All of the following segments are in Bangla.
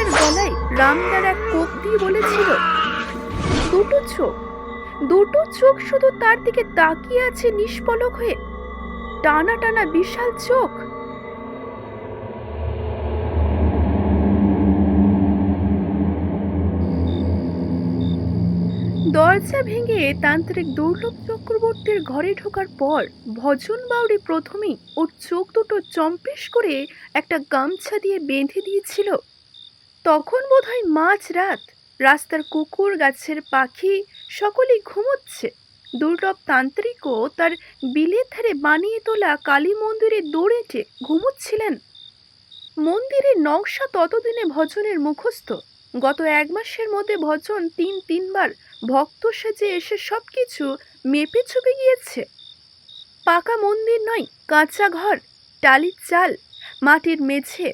দুর্লভের গলায় রামদার এক কোপ দিয়ে বলেছিল। দুটো চোখ। দুটো চোখ শুধু তার দিকে তাকিয়ে আছে নিষ্পলক হয়ে। টানা টানা বিশাল চোখ। দরজা ভেঙে তান্ত্রিক দুর্লভ চক্রবর্তীর ঘরে ঢোকার পর ভজন বাউরি প্রথমেই ওর চোখ দুটো চম্পেশ করে একটা গামছা দিয়ে বেঁধে দিয়েছিল। তখন বোধহয় মাঝ রাত রাস্তার কুকুর গাছের পাখি সকলেই ঘুমোচ্ছে। দুর্লভ তান্ত্রিকও তার বিলের ধারে বানিয়ে তোলা কালী মন্দিরে দৌড়েটে ঘুমোচ্ছিলেন। মন্দিরের নকশা ততদিনে ভজনের মুখস্থ। গত এক মাসের মধ্যে ভজন তিন তিনবার ভক্ত সেজে এসে সব কিছু মেপে চুপে গিয়েছে। পাকা মন্দির নয়, কাঁচা ঘর, টালির চাল, মাটির মেঝে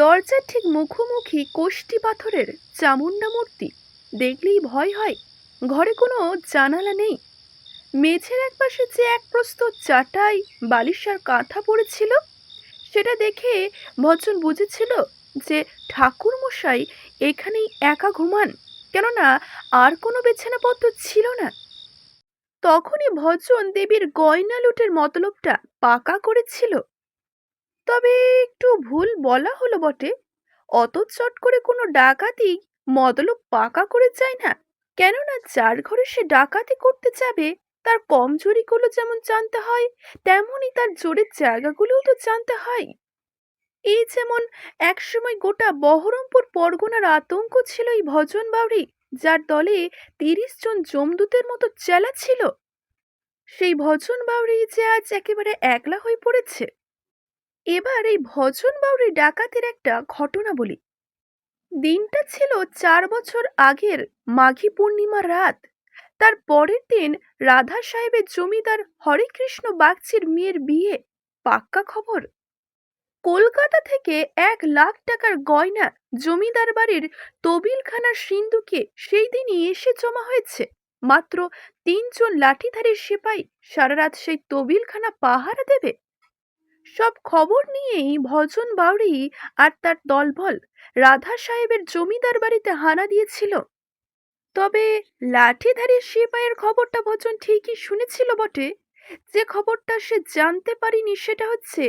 দরজার ঠিক মুখোমুখি কোষ্টি পাথরের চামুন্ডা মূর্তি। দেখলেই ভয় হয়, ঘরে কোনো জানালা নেই। মেঝের একপাশে যে এক প্রস্ত চাটাই বালিশার কাঁথা পড়েছিল, সেটা দেখে ভজন বুঝেছিল যে ঠাকুর মশাই এখানেই একা ঘুমান, কেননা আর কোনো বিছানাপত্র ছিল না। তখনই ভজন দেবীর গয়না লুটের মতলবটা পাকা করেছিল। তবে একটু ভুল বলা হলো বটে। অত চট করে কোনো ডাকাতি মতলব পাকা করে যায় না। কেননা যার ঘরে সে ডাকাতি করতে যাবে, তার কমজোরিগুলো যেমন জানতে হয়, তেমনই তার জোরের জায়গাগুলোও তো জানতে হয়। এই যেমন একসময় গোটা বহরমপুর পরগনার আতঙ্ক ছিল এই ভজন বাউরি যার দলে তিরিশ জন জমদূতের মতো চেলা ছিল। সেই ভজন বাউরি যে আজ একেবারে একলা হয়ে পড়েছে। এবার এই ভজন বাউরি ডাকাতের একটা ঘটনা বলি। দিনটা ছিল চার বছর আগের মাঘী পূর্ণিমা রাত। তার পরের দিন রাধা সাহেবের জমিদার হরেকৃষ্ণ বাগচির মেয়ের বিয়ে। পাক্কা খবর? কলকাতা থেকে এক লাখ টাকার গয়না জমিদার বাড়ির তবিলখানার সিন্ধুকে সেই দিনই এসে জমা হয়েছে। মাত্র তিনজন লাঠিধারীর সিপাই সারা রাত সেই তবিলখানা পাহারা দেবে? সব খবর নিয়েই ভজন বাউরি আর তার দলবল রাধা সাহেবের জমিদার বাড়িতে হানা দিয়েছিল। তবে লাঠিধারী সিপাইয়ের খবরটা ভজন ঠিকই শুনেছিল বটে। যে খবরটা সে জানতে পারিনি সেটা হচ্ছে,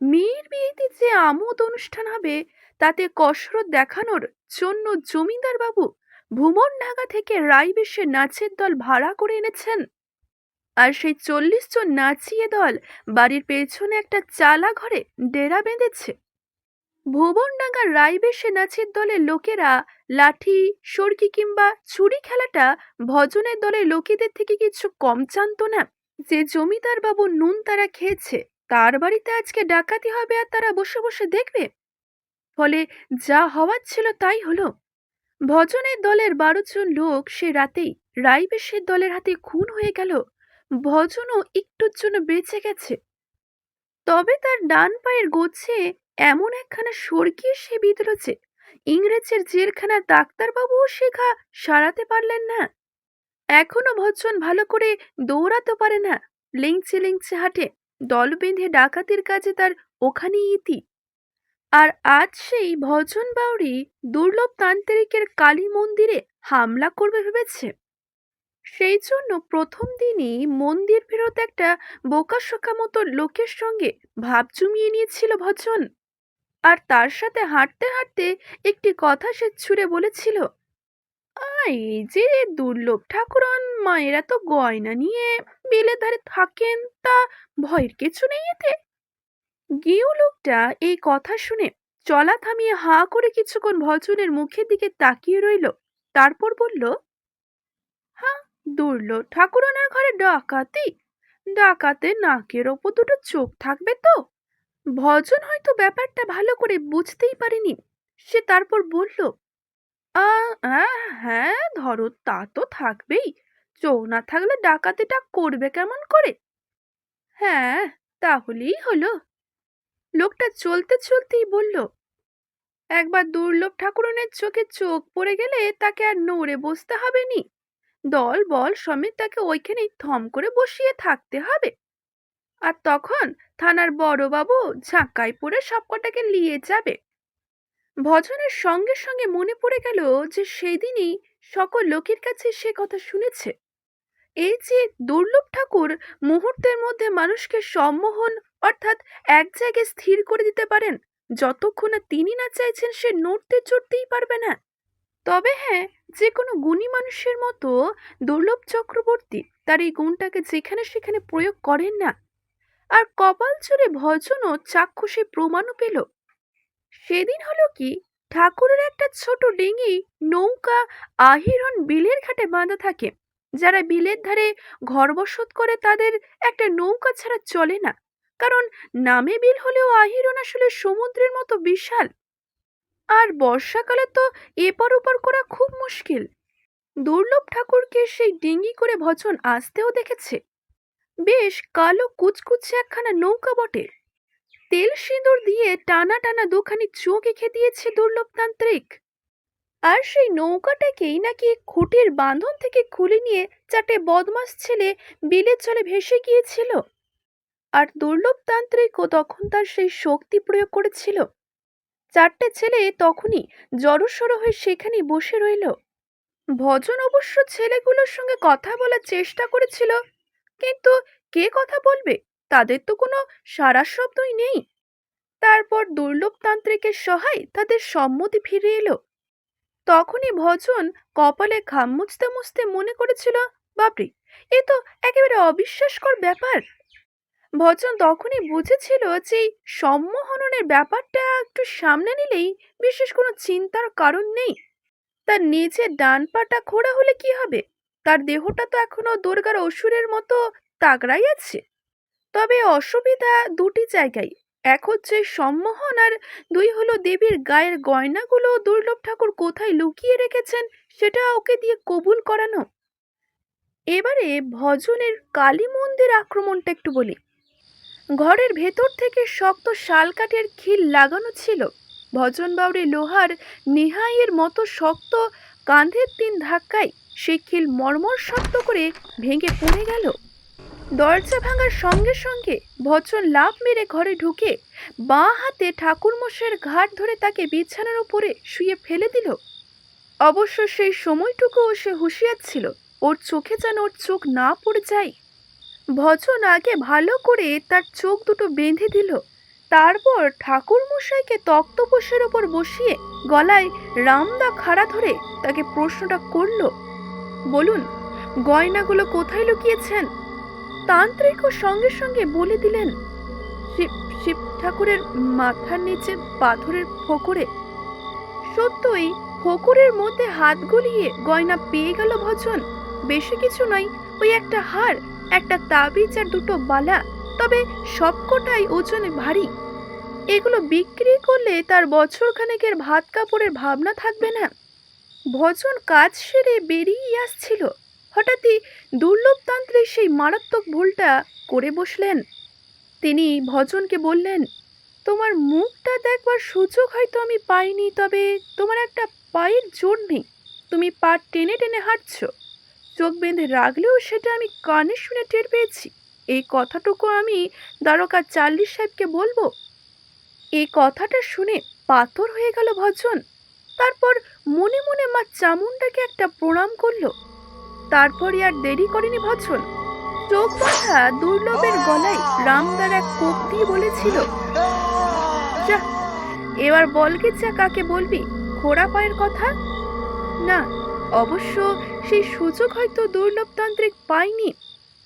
মেয়ের বিয়েতে যে আমোদ অনুষ্ঠান হবে, তাতে কসরত দেখানোর জন্য জমিদার বাবু ভুমন ঢাকা থেকে রায়বেশে নাচের দল ভাড়া করে এনেছেন। আর সেই চল্লিশ জন নাচিয়ে দল বাড়ির পেছনে একটা চালা ঘরে ডেরা বেঁধেছে। ভুবনডাঙ্গার রায়বেশে নাচের দলের লোকেরা লাঠি, সরকি কিংবা ছুরি খেলাটা ভজনের দলের লোকেদের থেকে কিছু কম জানতো না। যে জমিদার বাবু নুন তারা খেয়েছে, তার বাড়িতে আজকে ডাকাতি হবে আর তারা বসে বসে দেখবে। ফলে যা হওয়ার ছিল তাই হলো। ভজনের দলের বারো জন লোক সে রাতেই রাইবেশের দলের হাতে খুন হয়ে গেল। ভজনও একটুর জন্য বেঁচে গেছে। তবে তার ডান পায়ের গোছে এমন একখানা সরগিয়ে সে বিঁধল ইংরেজের জেলখানার ডাক্তারবাবুও শেখা সারাতে পারলেন না। এখনও ভজন ভালো করে দৌড়াতে পারে না, লিংচে লিংচে হাঁটে, দল বেঁধে ডাকাতির কাজে তার ওখানেই ইতি। আর আজ সেই ভজন বাউরি দুর্লভ তান্ত্রিকের কালী মন্দিরে হামলা করবে ভেবেছে। সেই জন্য প্রথম দিনই মন্দির ফেরত একটা বোকাশোকা মতো লোকের সঙ্গে ভাব জমিয়ে নিয়েছিল ভজন। আর তার সাথে হাঁটতে হাঁটতে একটি কথা সে ছুঁড়ে বলেছিল "আ, এই যে দুর্লভ ঠাকুরন মায়েরা তো গয়না নিয়ে বেলে ধারে থাকেন তা ভয়ের কিছু নেই এতে? গিয়েও লোকটা এই কথা শুনে চলা থামিয়ে হাঁ করে কিছুক্ষণ ভজনের মুখের দিকে তাকিয়ে রইল তারপর বলল দুর্লভ ঠাকুরনার ঘরে ডাকাতি? ডাকাতে নাকের ওপর দুটো চোখ থাকবে তো? ভজন হয়তো ব্যাপারটা ভালো করে বুঝতেই পারেনি। সে তারপর বলল হ্যাঁ ধরো তা তো থাকবেই। চোখ না থাকলে ডাকাতিটা করবে কেমন করে? হ্যাঁ তাহলেই হলো। লোকটা চলতে চলতেই বলল, একবার দুর্লভ ঠাকুরনের চোখে চোখ পড়ে গেলে তাকে আর নড়ে বসতে হবে নি? দল, বল সমেত তাকে ওইখানেই থম করে বসিয়ে থাকতে হবে। আর তখন থানার বড়বাবু ঝাঁকায় পড়ে সবকটাকে নিয়ে যাবে। ভজনের সঙ্গে সঙ্গে মনে পড়ে গেল যে সেদিনই সকল লোকের কাছে সে কথা শুনেছে। এই যে দুর্লভ ঠাকুর মুহূর্তের মধ্যে মানুষকে সম্মোহন অর্থাৎ এক জায়গায় স্থির করে দিতে পারেন, যতক্ষণ তিনি না চাইছেন সে নড়তে চড়তেই পারবে না। তবে হ্যাঁ যে কোনো গুণী মানুষের মতো দুর্লভ চক্রবর্তী তার এই গুণটাকে যেখানে সেখানে প্রয়োগ করেন না। আর কপাল চুরে ভজনও চাক্ষুষে প্রমাণও পেল। সেদিন হলো কি, ঠাকুরের একটা ছোট ডিঙি নৌকা আহিরন বিলের ঘাটে বাঁধা থাকে, যারা বিলের ধারে ঘর বসত করে তাদের একটা নৌকা ছাড়া চলে না। কারণ নামে বিল হলেও আহিরন আসলে সমুদ্রের মতো বিশাল। আর বর্ষাকালে তো এপার ওপার করা খুব মুশকিল। দুর্লভ ঠাকুরকে সেই ডিঙ্গি করে ভজন আসতেও দেখেছে। বেশ কালো কুচকুচে একখানা নৌকা বটে। তেল সিঁদুর দিয়ে টানা টানা দুখানি চোখ এঁকে দিয়েছে দুর্লভতান্ত্রিক। আর সেই নৌকাটাকেই নাকি খুঁটির বাঁধন থেকে খুলে নিয়ে চারটে বদমাস ছেলে বিলের জলে ভেসে গিয়েছিল। আর দুর্লভতান্ত্রিকও তখন তার সেই শক্তি প্রয়োগ করেছিল। চারটে ছেলে তখনই জড়সড় হয়ে সেখানেই বসে রইল। ভজন অবশ্য ছেলেগুলোর সঙ্গে কথা বলার চেষ্টা করেছিল, কিন্তু কে কথা বলবে? তাদের তো কোনো সারা শব্দই নেই। তারপর দুর্লভতান্ত্রিকের সহায় তাদের সম্মতি ফিরে এলো। তখনই ভজন কপালে ঘাম মুছতে মুছতে মনে করেছিল, বাপরে, এ তো একেবারে অবিশ্বাসকর ব্যাপার। ভজন তখনই বুঝেছিল যে এই সম্মোহনের ব্যাপারটা একটু সামনে নিলেই বিশেষ কোনো চিন্তার কারণ নেই। তার নিচে ডান পাটা খোড়া হলে কি হবে? তার দেহটা তো এখনও দুর্গার অসুরের মতো তাগড়াই আছে। তবে অসুবিধা দুটি জায়গায়। এক হচ্ছে সম্মোহন আর দুই হলো দেবীর গায়ের গয়নাগুলো দুর্লভ ঠাকুর কোথায় লুকিয়ে রেখেছেন সেটা ওকে দিয়ে কবুল করানো। এবারে ভজনের কালী মন্দির আক্রমণটা একটু বলি। ঘরের ভেতর থেকে শক্ত শালকাঠের খিল লাগানো ছিল। ভজন বাউরি লোহার নেহাইয়ের মতো শক্ত কাঁধের তিন ধাক্কায় সেই খিল মর্মর শক্ত করে ভেঙে পড়ে গেল। দরজা ভাঙার সঙ্গে সঙ্গে ভজন লাভ মেরে ঘরে ঢুকে বাঁ হাতে ঠাকুরমশাইয়ের ঘাট ধরে তাকে বিছানার উপরে শুয়ে ফেলে দিল। অবশ্য সেই সময়টুকুও সে হুঁশিয়ার ছিল, ওর চোখে যেন ওর চোখ না পড়ে যায়। ভজন আগে ভালো করে তার চোখ দুটো বেঁধে দিল। তারপর ঠাকুর মশাইকে তক্তপোষের ওপর বসিয়ে গলায় রামদা খাড়া ধরে তাকে প্রশ্নটা করল, বলুন, গয়নাগুলো কোথায় লুকিয়েছেন? তান্ত্রিকও সঙ্গে সঙ্গে বলে দিলেন, শিব শিব ঠাকুরের মাথার নিচে পাথরের ফোকরে। সত্যই ফোকরের মধ্যে হাত গলিয়ে গয়না পেয়ে গেল ভজন। বেশি কিছু নয়, ওই একটা হার। একটা তাবিজ আর দুটো বালা, তবে সবকটাই ওজনে ভারী। এগুলো বিক্রি করলে তার বছর খানেকের ভাত কাপড়ের ভাবনা থাকবে না। ভজন কাজ সেরে বেরিয়ে আসছিল। হঠাৎই দুর্লভতান্ত্রিক সেই মারাত্মক ভুলটা করে বসলেন। তিনি ভজনকে বললেন, তোমার মুখটা দেখবার সুযোগ হয়তো আমি পাইনি, তবে তোমার একটা পায়ের জোর নেই। তুমি পা টেনে টেনে হাঁটছো। চোখ বেঁধে রাখলেও সেটা আমি কানে শুনে টের পেয়েছি। এই কথাটুকু আমি দ্বারকা চার্লি সাহেবকে বলব। এই কথাটা শুনে পাথর হয়ে গেল ভজন। তারপর মনে মনে মা চামুন্ডাকে একটা প্রণাম করল। তারপরই আর দেরি করেনি ভজন। চোখ বাঁধা দুর্লভের গলায় রামদার এক কোপ বলেছিল, যা, এবার বলকে যা কাকে বলবি? খোড়া পায়ের কথা? না অবশ্য সেই সুযোগ হয়তো দুর্লভতান্ত্রিক পায়নি।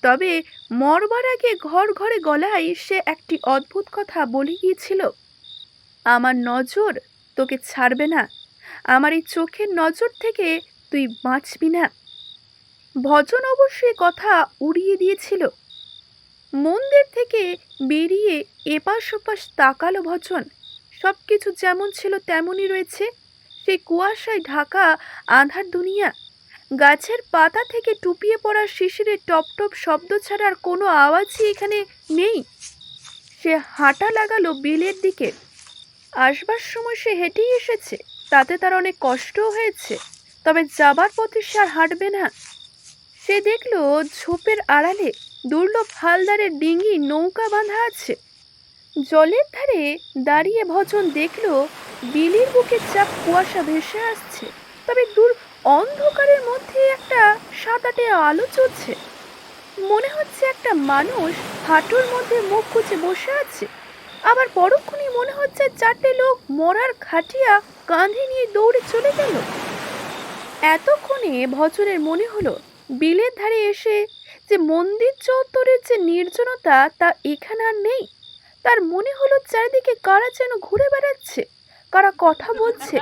তবে মরবার আগে ঘর ঘরে গলায় সে একটি অদ্ভুত কথা বলে গিয়েছিল। আমার নজর তোকে ছাড়বে না। আমার এই চোখের নজর থেকে তুই বাঁচবি না। ভজন অবশ্যই কথা উড়িয়ে দিয়েছিল। মন্দির থেকে বেরিয়ে এপাশ ওপাশ তাকালো ভজন। সব কিছু যেমন ছিল তেমনই রয়েছে। সেই কুয়াশায় ঢাকা আধার দুনিয়া। গাছের পাতা থেকে টুপিয়ে পড়া শিশিরের টপ টপ শব্দ ছাড়া আর কোনো আওয়াজই এখানে নেই। সে হাঁটা লাগালো বিলের দিকে। আসবার সময় সে হেঁটেই এসেছে। তাতে তার অনেক কষ্টও হয়েছে। তবে যাবার পথে সে আর হাঁটবে না। সে দেখল ঝোপের আড়ালে দুর্লভ হালদারের ডিঙি নৌকা বাঁধা আছে। জলের ধারে দাঁড়িয়ে ভজন দেখল বিলির বুকে চাপ কুয়াশা ভেসে আসছে, তবে দূর অন্ধকারের মধ্যে একটা সাদাটে আলো চলছে। মনে হচ্ছে একটা মানুষ হাঁটুর মধ্যে মুখ গুজে বসে আছে। আবার পরক্ষণই মনে হচ্ছে চারটে লোক মরার খাটিয়া কাঁধে নিয়ে দৌড়ে চলে গেল। এতক্ষণে ভজনের মনে হলো, বিলের ধারে এসে যে মন্দির চত্বরের যে নির্জনতা তা এখানে আর নেই। তার মনে হলো চারিদিকে কারা যেন ঘুরে বেড়াচ্ছে। কারা কথা বলছে?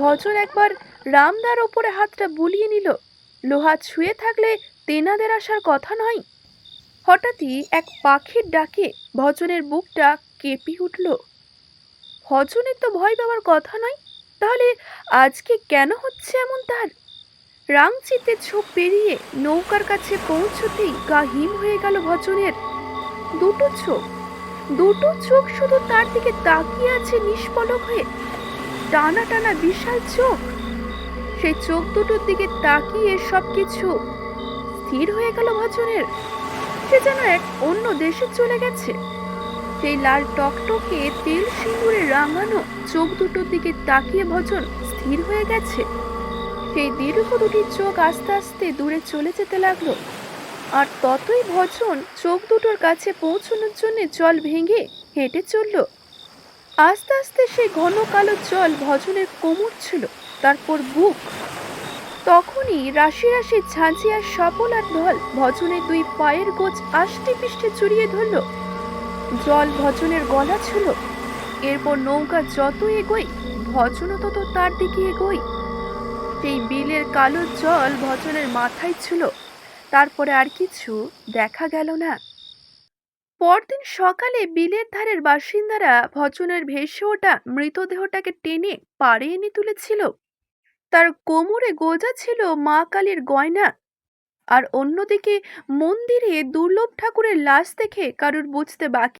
ভজন একবার রামদার ওপরে হাতটা বুলিয়ে নিল। লোহা ছুঁয়ে থাকলে তেনাদের আসার কথা নয়। হঠাৎই এক পাখির ডাকে ভজনের বুকটা কেঁপে উঠল। ভজনের তো ভয় পাওয়ার কথা নয়। তাহলে আজকে কেন হচ্ছে এমন তার? রাংচিতে ছোপ পেরিয়ে নৌকার কাছে পৌঁছতেই গা হিম হয়ে গেল ভজনের। দুটো চোখ দুটো চোখ শুধু তার দিকে তাকিয়ে আছে নিষ্পলক হয়ে। টানা টানা বিশাল চোখ। সেই চোখ দুটোর দিকে তাকিয়ে সব কিছু স্থির হয়ে গেল ভজনের। সে যেন এক অন্য দেশে চলে গেছে। সেই লাল টকটকে তেল সিঁদুরে রাঙানো চোখ দুটোর দিকে তাকিয়ে ভজন স্থির হয়ে গেছে। সেই দীর্ঘ দুটি চোখ আস্তে আস্তে দূরে চলে যেতে লাগল। আর ততই ভজন চোখ দুটোর কাছে পৌঁছানোর জন্য জল ভেঙে হেঁটে চলল। আস্তে আস্তে সেই ঘন কালো জল ভজনের কোমর ছিল, তারপর বুক। তখনই রাশি রাশি ঝাঁঝিয়ার সফল আর ঢল ভজনের দুই পায়ের গোছ আষ্টে পিষ্টে চড়িয়ে ধরল। জল ভজনের গলা ছিল। এরপর নৌকা যত এগোই, ভজনও তত তার দিকে এগোই। সেই বিলের কালো জল ভজনের মাথায় ছিল। তারপরে আর কিছু দেখা গেল না। পরদিন সকালে বিলের ধারের বাসিন্দারা ভজনের ভেসে ওঠা মৃতদেহটাকে টেনে পাড়ে এনে তুলেছিল। তার কোমরে গোজা ছিল মা কালীর গয়না। আর অন্যদিকে মন্দিরে দুর্লভ ঠাকুরের লাশ দেখে কারুর বুঝতে বাকি